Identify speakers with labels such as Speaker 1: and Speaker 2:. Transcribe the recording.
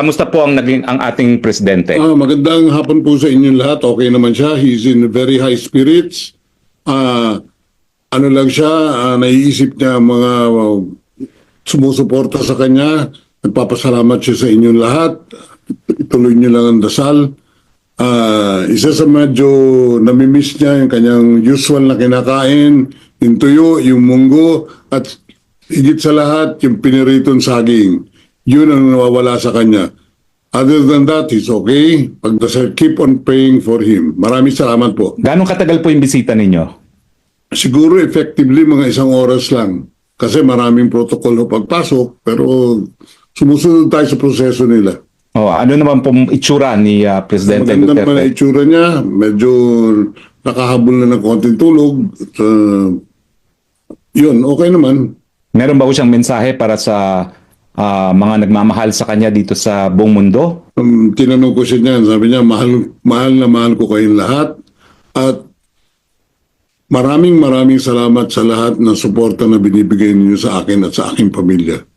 Speaker 1: kamusta po ang naging ang ating presidente?
Speaker 2: Ah, magandang hapon po sa inyong lahat. Okay naman siya. He's in very high spirits. Ah, ano lang siya, ah, naiisip niya ang mga uh, sumusuporta sa kanya. Nagpapasalamat siya sa inyong lahat. Ituloy niyo lang ang dasal. Ah, isa sa medyo namimiss niya yung kanyang usual na kinakain, yung tuyo, yung munggo, at higit sa lahat, yung piniritong saging. Yun ang nawawala sa kanya. Other than that, he's okay. Pagdasal, keep on praying for him. Maraming salamat po.
Speaker 1: Ganong katagal po yung bisita ninyo?
Speaker 2: Siguro effectively mga isang oras lang. Kasi maraming protocol na pagpasok, pero sumusunod tayo sa proseso nila.
Speaker 1: Oh, ano naman po itsura ni ah, Presidente
Speaker 2: Maganda naman ang
Speaker 1: Duterte?
Speaker 2: itsura niya. Medyo nakahabol na ng konting tulog. Uh, yun, okay naman.
Speaker 1: Meron ba siyang mensahe para sa ah, mga nagmamahal sa kanya dito sa buong mundo?
Speaker 2: Um, tinanong ko siya niyan, sabi niya, mahal, mahal na mahal ko kayong lahat. At maraming maraming salamat sa lahat ng suporta na binibigay ninyo sa akin at sa aking pamilya.